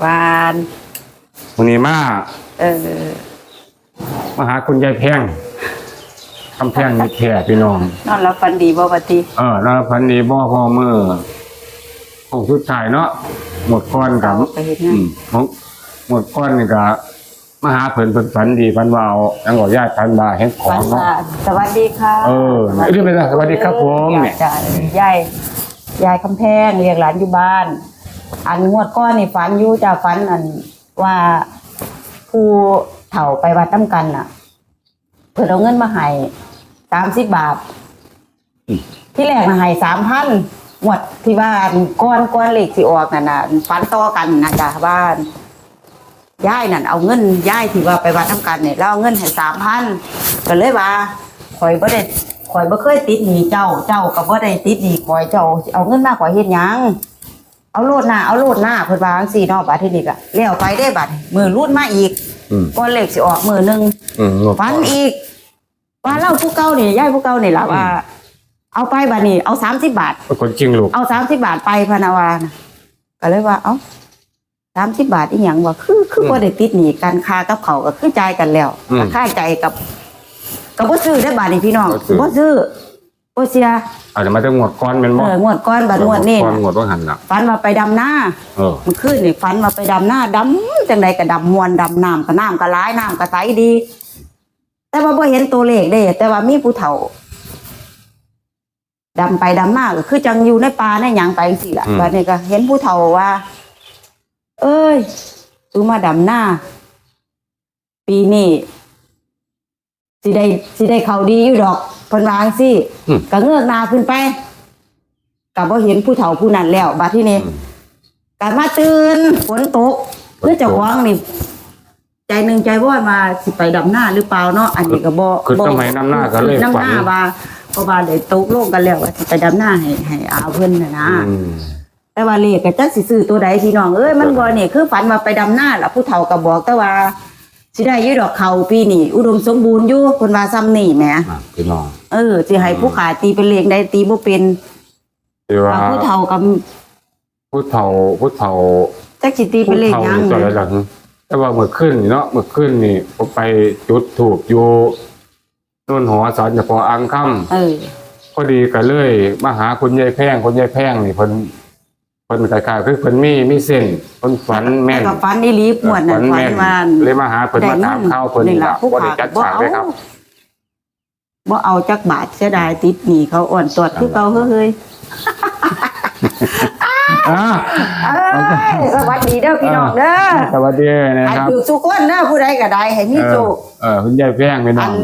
หวาน วันนี้มาเออมาหาคุณยายแพงคำแพงนี่แท้พี่น้อง นอนรับฟันดีบ่บัดนี้เออแล้วพันนี้บ่พอมือของสุดท้ายเนาะหมดก้อนกับเอาไปเฮ็ดอืงานมของหมดก้อนนี่ก็มาหาเพิ่นเพิ่นฝันดีฝันว่าเอายังบอกญาติพันบาเฮ็ดขอฝังนเนาะว่าสวัสดีค่ะเออเรื่องเป็นไรสวัสดีครับผมเนี่ยจ้ะยายยายคำแพงเลี้ยงหลานอยู่บ้าน อันงวดก้อนนี่ฝันอยู่จ้ะฝันอันว่าผู้เฒ่าไปวัดน้ำกันน่ะ เพิ่นเอาเงินมาให้สามสิบบาท ที่แรกน่ะให้สามพันงวดที่ว่าอันก้อนก้อนเหล็กสิออกนั่นน่ะฝันต่อกันนะจ้ะบ้านยายนั่นเอาเงินยายที่ว่าไปวัดน้ำกันเนี่ยแล้วเอาเงินให้สามพันก็เลยว่าข่อยบ่ได้ข่อยบ่เคยติดหนี้เจ้าเจ้าก็บ่ได้ติดหนี้ข่อยเจ้า เอาเงินมาข่อยเฮ็ดหยัง เอาโลดหน้าเอาโลดหน้าเพิ่นว่าจังซี่เนาะบัดทีนี้ก็แล้วไปได้บัดมือรูดมาอีกอืมก้อนเหล็กสิออกมือหนึงอืมหมดฟันอีก ว่าเล่าผู้เก่านี่ยายผู้เก่านี่ล่ะว่า เอาไปบัดนี้เอา30บาทเป็นคนจริงลูกเอา30บาทไปพะนาวานะก็เลยว่า เอ้า30บาทอีหยังว่าคือ คือบ่ได้ติดหนี้กันค่ากับเขาวก็คือจ่ายกันแล้วก็ค่าใจกับก็บ่ซื้อได้อบาทนี่พี่น้องบ่ซื้อ บ่เสียอาจจะมาตั้งหมดก้อนเป็นเอบ่องวดก้อนบัดงวดนี่ก้อนน่ะหมดว่าหันละฝันว่าไปดำหน้าเออ มันขึ้นนี่ฝันว่าไปดำหน้าดำจังใดก็ดำมวนดำน้ำก็น้ำก็ร้ายน้ำก็ใสดี แต่ว่าบ่เห็นตัวเลขเด้ แต่ว่ามีผู้เฒ่าดำไปดำมาก็คือจังอยู่ในป่าในหยังไปจังซี่ล่ะบัดนี้ก็เห็นผู้เฒ่าว่า เอ้ยสูมาดำหน้า ปีนี้สิได้สิได้เขาดีอยู่ดอก เพิ่นวาจังซี่อืม ก็เงือกหน้าขึ้นไปก็บ่เห็นผู้เฒ่าผู้นั้นแล้วบัดที่นี้การมาตื่นฝนตกเพื่อเจะว้างนี่ใจหนึ่งใจว่ามาสิไปดำหน้าหรือเปล่าเนาะอันนี้ก็บ่คือทำไมน้ำหน้าก็เลยน้ำฝัหนน้าว่าเพราะว่าได้ตกลงกันแล้วว่าสิไปดำหน้าให้ให้อาเพิ่นน่ะนะ อืม แต่ว่าเลขก็จักสิซื้อตัวใดพี่น้องเอ้ยมันบ่นี่คือฝันว่าไปดำหน้าล่ะผู้เฒ่าก็บอกแต่ว่า สิได้อยู่ดอกเขาปีนี้อุดมสมบูรณ์อยู่เพิ่นว่าซ้ำนี่แหมอะพี่น้องเออสิให้ผู้ขายตีเป็นเลขได้ตีบ่เป็นที่ว่าผู้เฒ่ากับผู้เฒ่าผู้เฒ่าจักสิตีเป็ผู้นเลขเฒ่าหยังนี่จะอะไรหลังแต่ว่าเมื่อขึ้นนี่เนาะเมื่อขึ้นนี่ผมไปจุดถูกอยู่ต้นหอสารเฉพาะอังค่ำ เออ พอดีก็เลยมาหาคุณยายแพงคุณยายแพงนี่เพิ่น เพิ่นคล้ายๆคือเพิ่นมีมีเส้นเพิ่นฝันแม่นแต่ก็ฝันอีหลีปวดน่ะฝันฝันแม่นว่าเลยมาหาเพิ่นมาถามข้าวเพิ่นนี่นี่ล่ะล่ะผู้บ่ได้ขาจัดบ่ฉากเอาเลยครับ บ่เอาจักบาทเสียดายติดหนี้เขาอ่อนตรวจคือเก่าเฮ้ยอ่าเอ้ยสวัสดีเด้อพี่น้องเด้อสวัสดีนะอันครับ อยู่สุกคนเด้อผู้ใดก็ได้ให้มีเอโชอคเออคุณยายแพงพี่น้อัองน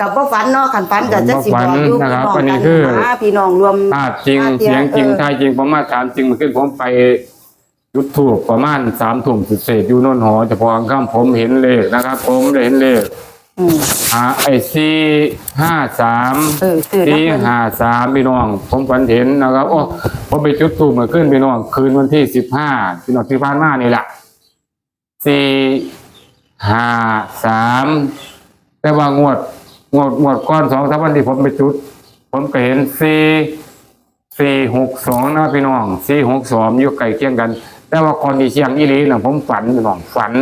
กับบ่ฝันเนาะคันฝันก็จะสิบอกอยู่บ่ฝันพี่นะครับน้องอันนี้กันคือหาพี่น้องรวมภาพจริงภาพเสีเสียยงงจริงเออทายจริงผมมาถามจริงเมื่อคืนผมไปจุดถูกประมาณสามทุ่มเศษๆอยู่โน่นหอเฉพาะอังค่ำผมเห็นเลขนะครับ ผมได้เห็นเลขอืมอ่าไอ้สี่ห้าสามเออซื้อนะสี่ห้าสามพี่น้อง ผมฝันเห็นนะครับโอ้ผมไปจุดทูบเมื่อคืนพี่น้อง คืนวันที่สิบห้าพี่น้องที่ผ่านมานี่แหละสี่ห้าสามแต่ว่างวด งวดงวดก้อนสองสามวันที่ผมไปจุด ผมก็เห็นสี่สี่หกสองนะพี่น้องสี่หกสองอยู่ไก่เคียงกัน แต่ว่าก่อนที่เชียงอีหลีนะผมฝันพี่น้องฝัน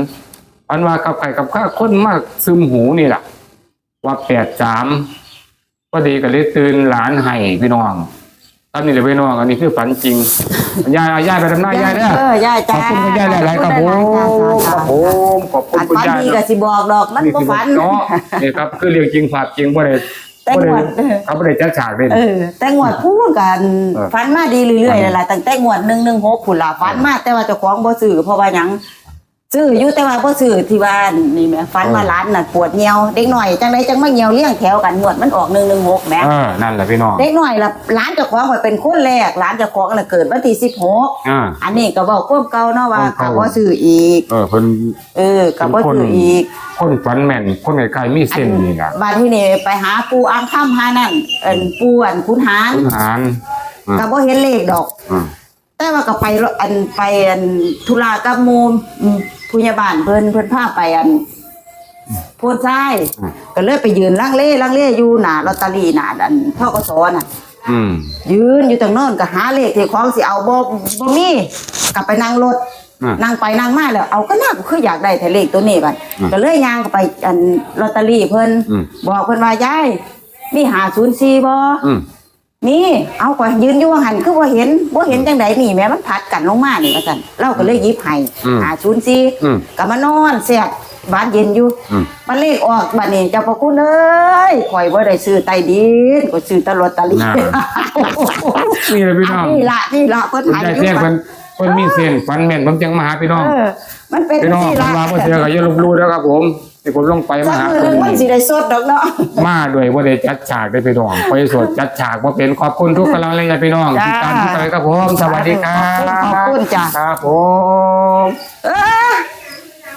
ฝันว่ากับไก่กับข้าคนมากซึมหูนี่แหละว่าแปดสามก็ดีก็เลยตื่นหลานให้พี่น้อง ตอนนี้เลยพี่น้องอันนี้คือฝันจริงยายเอายายไปทำหน้ายายเด้อเออยายขจ้าอบคุณคุณยายหลายๆครับผมครับผมขอบคุณอันคุณฝันยายดีก็สิบอกดอกมันนี่บ่คือฝัน เนาะนี่ครับคือเรื่องจริงฝากจริงบ่ได้แต่บ่งได้วดเขาบ่ได้จัดฉากเลยเออ แต่งวดพูดกันเออฟันมาดีเรื่อยๆนั่นล่ะตั้งแต่งวด116พุ่นล่ะฟันมาแต่ว่าเจ้าของบ่ซื้อเพราะว่าหยัง ซื้ออยู่แต่ว่าบ่ซื้อที่บ้านนี่แหมฟันมาร้านน่ะปวดเหี่ยวเด็กหน่อยจังไดจังมาเหี่ยวเลี้ยงแถวกันงวดมันออก116แหม เออนั่นแหละพี่น้อง เด็กหน่อยล่ะร้านเจ้าของข่อยเป็นคนแรกร้านเจ้าของน่ะเกิดวันที่16อ่าอันนี้ก็บอกความเก่าเนาะว่าความก็เก่าบ่ซื้ออีก เออเพิ่น เออก็บ่ซื้ออีกคนฝันแม่น คนไกลๆมีเส้นนี่ล่ะบัดที่นี่ไปหาปูอ่างค่ำหานั่นเอิ้นปูอันคุณหารคุณหารอ่าก็บ่เห็นเลขดอก อ่าแต่ว่าก็ไปอันไปอันธุระกับหมู่อืม ผู้ใหญ่บ้านเพิ่นเพิ่นพาไปอันโพนทรายก็เลยไปยืนลังเลลังเลอยู่หน้าลอตเตอรี่หน้าอันทกสน่ะอืมยืนอยู่ตรงโน้นก็หาเลขที่ของสิเอาบ่บ่มีก็ไปนั่งรถอะนั่งไปนั่งมาแล้วเอาก็น่ากูคืออยากได้แต่เลขตัวนี้บัดอืมก็เลยย่างก็ไปอันลอตเตอรี่เพิ่นอืมบอกเพิ่นว่ายายมีหาศูนย์สี่บ่อืม นี่เอาก็ยืนอยู่ว่าหันคือว่าเห็นว่าเห็นจังไดนี่แม่มันผัดกันลงมานี่ว่าซั่นเราก็เลยหยิบให้อืมหาศูนย์สี่อืมก็มานอนแซ่บบ้านเย็นอยู่อืม มันเลขออกบัดนี้เจ้าพระคุณเอ้ยข่อยบ่ได้ซื้อใต้ดินก็ซื้อแตลอตเตอรี่น่า นี่เลยพี่น้องนี่ละนี่ละเพิ่นคุณหายยายอยู่เทียนเพิ่นเพิ่นมีเส้นฟันแม่นผมจังมาหาพี่น้อง เออมันเป็นพี่น้องที่ผมละว่าบ่เชื่อก็อย่าลบหลู่นะครับผม ที่ผมลงไปสัมากหามือหเพิ่นึนงมันสิได้สดดอกเนาะมาด้วยบ่ได้จัดฉากได้พี่น้องไปสดจัดฉากบ่เป็นขอบคุณทุกกำลังใจพี่น้องจ้าที่ตามที่ไปครับผมสวัสดีครับขอบคุณจ้ะครับผมเอ้ย